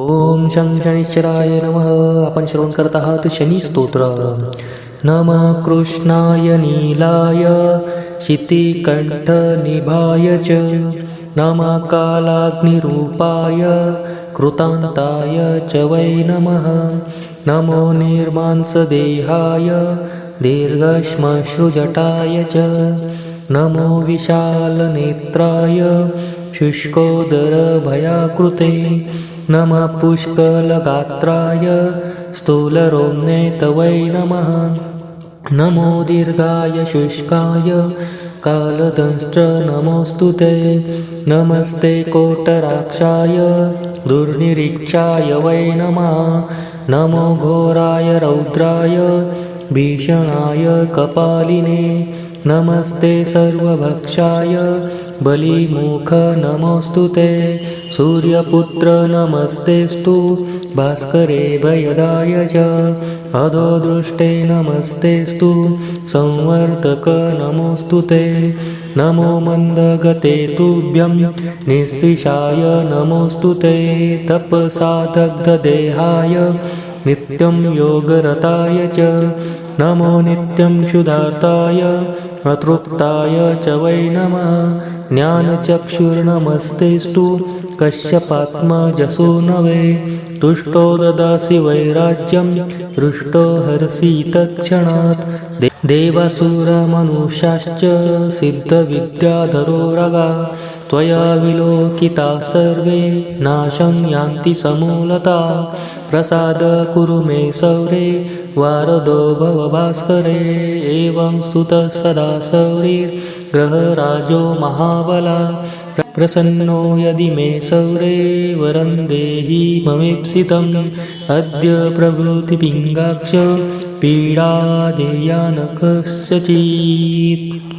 ओम शं शनिश्चराय नमः। आपण श्रवण करत आहात शनी स्तोत्र। नम कृष्णाय नीलाय शितिकण्ठनिभाय च नम कालाग्निरूपाय कृतान्ताय च वै नमः। नमो निर्मांसदेहाय दीर्घश्मश्रुजटाय च नमो विशालनेत्राय शुष्कोदरभयाकृते नमः पुष्कलगात्राय स्थूलरोम्णे तवै नमः। नमो दीर्घाय शुष्काय कालदंष्ट्र नमोऽस्तु ते। नमस्ते कोटराक्षाय दुर्निरीक्षाय वै नमः। नमो घोराय रौद्राय भीषणाय कपालिने। नमस्ते सर्वभक्षाय बलिमुख नमोऽस्तु ते। सूर्यपुत्र नमस्तेस्तु भास्करे भयदाय च। अधोदृष्टे नमस्तेस्तु संवर्धक नमोऽस्तु ते। नमो मन्दगते तुभ्यं। निःशिषाय नमोऽस्तु ते। तपसादग्धदेहाय नित्यं योगरताय च। नमो नित्यं क्षुधाताय। अतृप्ताय च वै नमः। ज्ञानचक्षुर्नमस्तेस्तु कश्यपात्मजसो वै तुष्टो ददासि वैराज्यं। हृष्टो हर्षि तत्क्षणात्। दे सिद्धविद्याधरो रगा त्वया विलोकिता सर्वे नाशं यान्ति समूलता। प्रसाद कुरु मे सौरे वारदो भवभास्करे एवं स्तुतः सदा सौरिर्ग्रहराजो महाबला। प्रसन्नो यदि मे सौरे वरं देहि ममीप्सितम्। अद्य प्रभृतिपिङ्गाक्ष पीडादेया न कस्यचित्